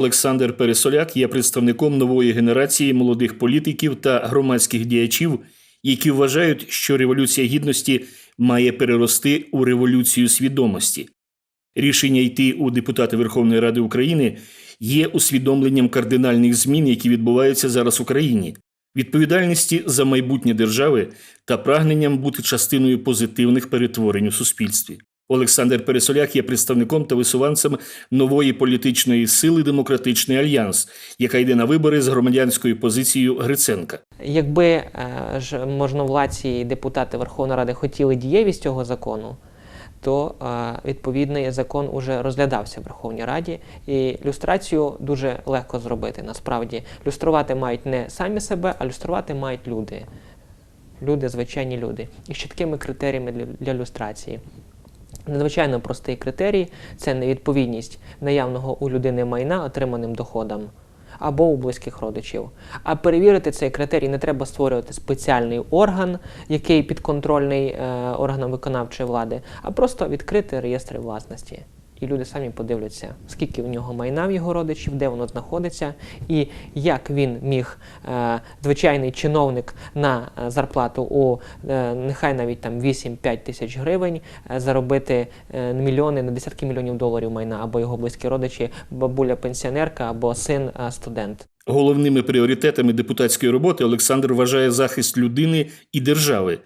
Олександр Пересоляк є представником нової генерації молодих політиків та громадських діячів, які вважають, що революція гідності має перерости у революцію свідомості. Рішення йти у депутати Верховної Ради України є усвідомленням кардинальних змін, які відбуваються зараз в Україні, відповідальності за майбутнє держави та прагненням бути частиною позитивних перетворень у суспільстві. Олександр Пересоляк є представником та висуванцем нової політичної сили Демократичний альянс, яка йде на вибори з громадянською позицією Гриценка. Якби е, ж можновладці і депутати Верховної Ради хотіли дієвість цього закону, то е, відповідний закон уже розглядався в Верховній Раді, і люстрацію дуже легко зробити. Насправді люструвати мають не самі себе, а люструвати мають люди. Люди, звичайні люди, і з чіткими критеріями для, для люстрації. Надзвичайно простий критерій це невідповідність наявного у людини майна отриманим доходам або у близьких родичів. А перевірити цей критерій не треба створювати спеціальний орган, який підконтрольний е, органам виконавчої влади, а просто відкрити реєстри власності. І люди самі подивляться, скільки в нього майна в його родичів, де воно знаходиться, і як він міг, е, звичайний чиновник на е, зарплату у е, нехай навіть там 8-5 тисяч гривень е, заробити е, мільйони на десятки мільйонів доларів майна, або його близькі родичі, бабуля пенсіонерка, або син е, студент. Головними пріоритетами депутатської роботи Олександр вважає захист людини і держави,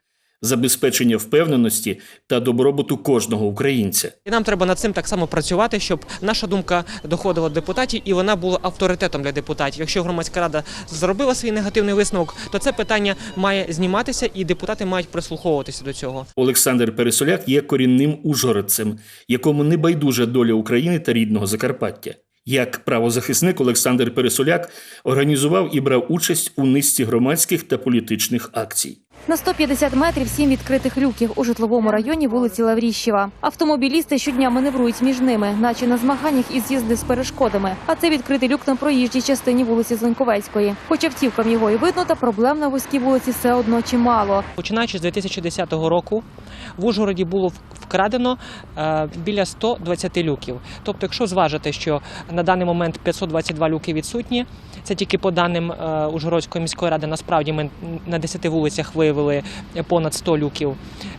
забезпечення впевненості та добробуту кожного українця. І нам треба над цим так само працювати, щоб наша думка доходила до депутатів і вона була авторитетом для депутатів. Якщо громадська рада зробила свій негативний висновок, то це питання має зніматися, і депутати мають прислуховуватися до цього. Олександр Пересоляк є корінним ужгородцем, якому не байдужа доля України та рідного Закарпаття. Як правозахисник Олександр Пересоляк організував і брав участь у низці громадських та політичних акцій. На 150 метрів сім відкритих люків у житловому районі вулиці Лавріщева. Автомобілісти щодня маневрують між ними, наче на змаганнях із з'їзди з перешкодами. А це відкритий люк на проїжджій частині вулиці Зенковецької. Хоч автівкам його і видно, та проблем на вузькій вулиці все одно чимало. Починаючи з 2010 року, в Ужгороді було вкрадено е, біля 120 люків. Тобто, якщо зважити, що на даний момент 522 люки відсутні, це тільки по даним е, Ужгородської міської ради. Насправді ми на 10 вулицях виявили понад 100 люків.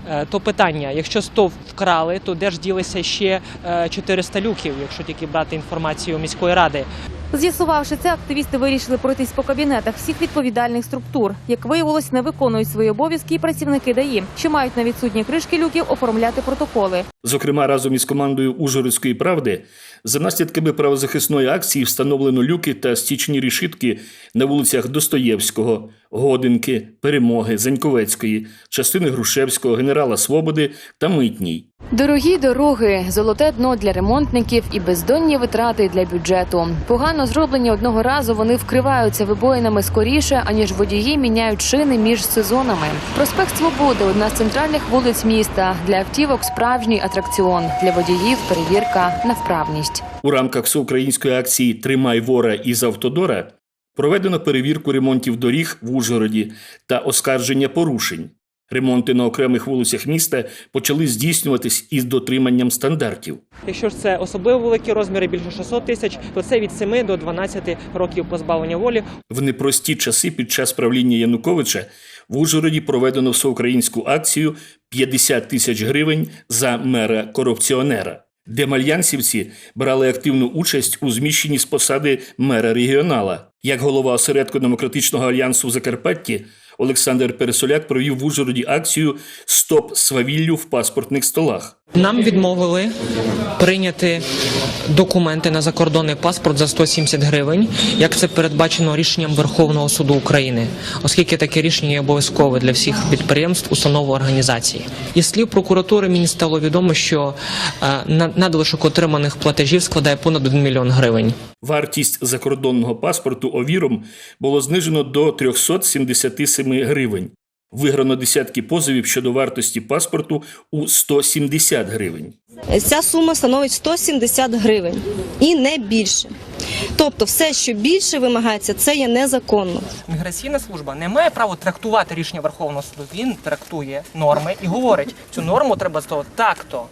Е, то питання: якщо 100 вкрали, то де ж ділися ще е, 400 люків, якщо тільки брати інформацію міської ради. З'ясувавши це, активісти вирішили пройтись по кабінетах всіх відповідальних структур. Як виявилось, не виконують свої обов'язки і працівники ДАІ, що мають на відсутні кришки люків оформляти протоколи. Зокрема, разом із командою Ужгородської правди за наслідками правозахисної акції встановлено люки та стічні рішитки на вулицях Достоєвського, Годинки, Перемоги, Зеньковецької, частини Грушевського, генерала Свободи та Митній. Дорогі дороги, золоте дно для ремонтників і бездонні витрати для бюджету. Погано зроблені одного разу вони вкриваються вибоїнами скоріше, аніж водії міняють шини між сезонами. Проспект Свободи одна з центральних вулиць міста. Для автівок справжній атракціон, для водіїв перевірка на вправність. У рамках всеукраїнської акції Тримай вора із Автодора проведено перевірку ремонтів доріг в Ужгороді та оскарження порушень. Ремонти на окремих вулицях міста почали здійснюватись із дотриманням стандартів. Якщо ж це особливо великі розміри, більше 600 тисяч, то це від 7 до 12 років позбавлення волі. В непрості часи під час правління Януковича в Ужгороді проведено всеукраїнську акцію 50 тисяч гривень за мера корупціонера, де мальянсівці брали активну участь у зміщенні з посади мера регіонала. Як голова осередку демократичного альянсу в Закарпатті Олександр Пересоляк провів в Ужгороді акцію Стоп свавіллю в паспортних столах. Нам відмовили прийняти документи на закордонний паспорт за 170 гривень, як це передбачено рішенням Верховного суду України, оскільки таке рішення є обов'язкове для всіх підприємств, установ організацій. Із слів прокуратури мені стало відомо, що е, на- надлишок отриманих платежів складає понад 1 мільйон гривень. Вартість закордонного паспорту овіром було знижено до 377 гривень. Виграно десятки позовів щодо вартості паспорту у 170 гривень. Ця сума становить 170 гривень і не більше. Тобто, все, що більше вимагається, це є незаконно. Міграційна служба не має права трактувати рішення Верховного суду. Він трактує норми і говорить, цю норму треба так-то.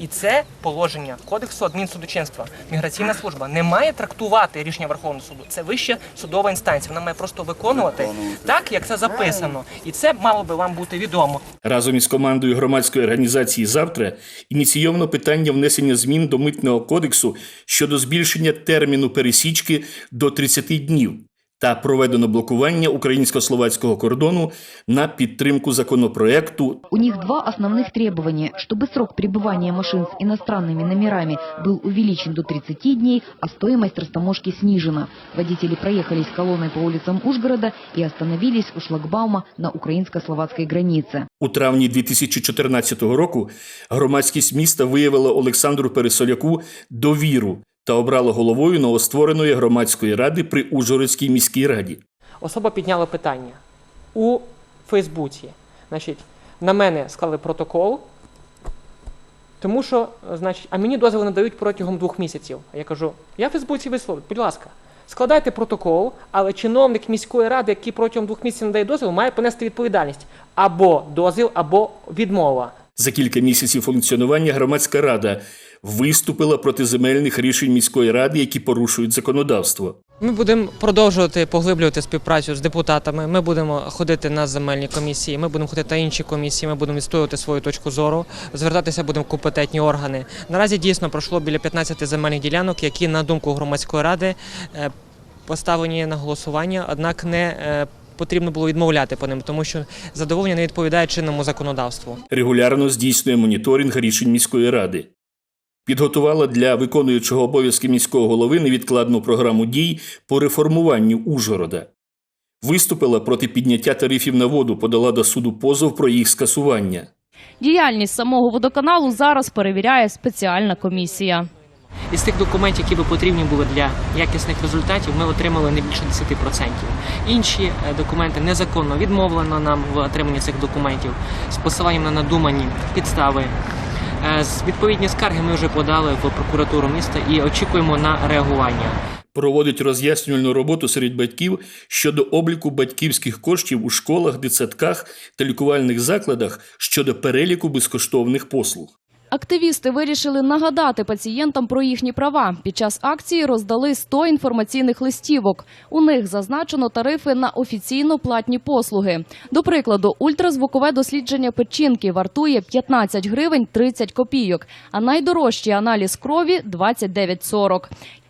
І це положення Кодексу адмінсудочинства. Міграційна служба не має трактувати рішення Верховного суду. Це вища судова інстанція. Вона має просто виконувати так, як це записано. І це мало би вам бути відомо. Разом із командою громадської організації завтра ініційовано питання внесення змін до митного кодексу щодо збільшення терміну пересічки до 30 днів та проведено блокування українсько-словацького кордону на підтримку законопроекту У них два основных требования, чтобы срок пребывания машин с иностранными номерами был увеличен до 30 дней, а стоимость растаможки снижена. Водители проехались колонной по улицам Ужгорода и остановились у шлагбаума на украинско-словацкой границе. У травні 2014 року громадськість міста виявила Олександру Пересоляку довіру та обрала головою новоствореної громадської ради при Ужгородській міській раді. Особа підняла питання у Фейсбуці. Значить, на мене склали протокол, тому що, значить, а мені дозвіл не дають протягом двох місяців. А я кажу, я в Фейсбуці висловив, будь ласка, складайте протокол, але чиновник міської ради, який протягом двох місяців не дає дозвіл, має понести відповідальність або дозвіл, або відмова. За кілька місяців функціонування громадська рада виступила проти земельних рішень міської ради, які порушують законодавство. Ми будемо продовжувати поглиблювати співпрацю з депутатами. Ми будемо ходити на земельні комісії. Ми будемо ходити на інші комісії. Ми будемо відстоювати свою точку зору. Звертатися будемо в компетентні органи. Наразі дійсно пройшло біля 15 земельних ділянок, які на думку громадської ради е, поставлені на голосування, однак не е, потрібно було відмовляти по ним, тому що задоволення не відповідає чинному законодавству. Регулярно здійснює моніторинг рішень міської ради. Підготувала для виконуючого обов'язки міського голови невідкладну програму дій по реформуванню Ужгорода. Виступила проти підняття тарифів на воду, подала до суду позов про їх скасування. Діяльність самого водоканалу зараз перевіряє спеціальна комісія. Із тих документів, які би потрібні були для якісних результатів, ми отримали не більше 10%. Інші е, документи незаконно відмовлено нам в отриманні цих документів з посиланням на надумані підстави. Е, Відповідні скарги ми вже подали в прокуратуру міста і очікуємо на реагування. Проводить роз'яснювальну роботу серед батьків щодо обліку батьківських коштів у школах, дитсадках та лікувальних закладах щодо переліку безкоштовних послуг. Активісти вирішили нагадати пацієнтам про їхні права. Під час акції роздали 100 інформаційних листівок. У них зазначено тарифи на офіційно платні послуги. До прикладу, ультразвукове дослідження печінки вартує 15 гривень 30 копійок, а найдорожчий аналіз крові 29,40.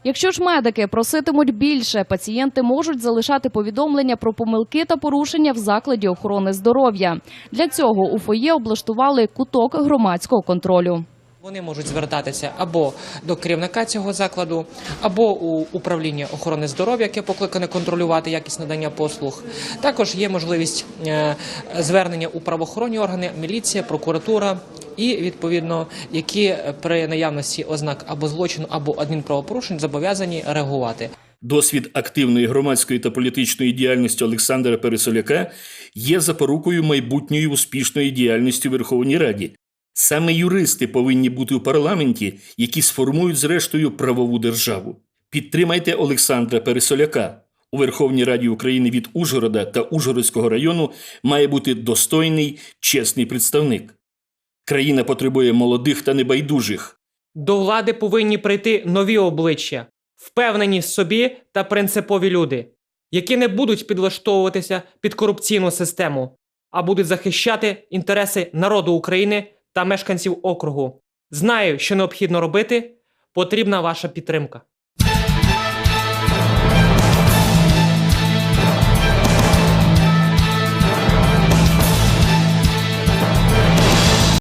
Якщо ж медики проситимуть більше, пацієнти можуть залишати повідомлення про помилки та порушення в закладі охорони здоров'я. Для цього у фоє облаштували куток громадського контролю. Вони можуть звертатися або до керівника цього закладу, або у управління охорони здоров'я, яке покликане контролювати якість надання послуг. Також є можливість е, звернення у правоохоронні органи, міліція, прокуратура. І відповідно, які при наявності ознак або злочину, або адмінправопорушень зобов'язані реагувати. Досвід активної громадської та політичної діяльності Олександра Пересоляка є запорукою майбутньої успішної діяльності Верховній Раді. Саме юристи повинні бути у парламенті, які сформують зрештою правову державу. Підтримайте Олександра Пересоляка. У Верховній Раді України від Ужгорода та Ужгородського району має бути достойний, чесний представник. Країна потребує молодих та небайдужих. До влади повинні прийти нові обличчя, впевнені в собі та принципові люди, які не будуть підлаштовуватися під корупційну систему, а будуть захищати інтереси народу України та мешканців округу. Знаю, що необхідно робити. Потрібна ваша підтримка.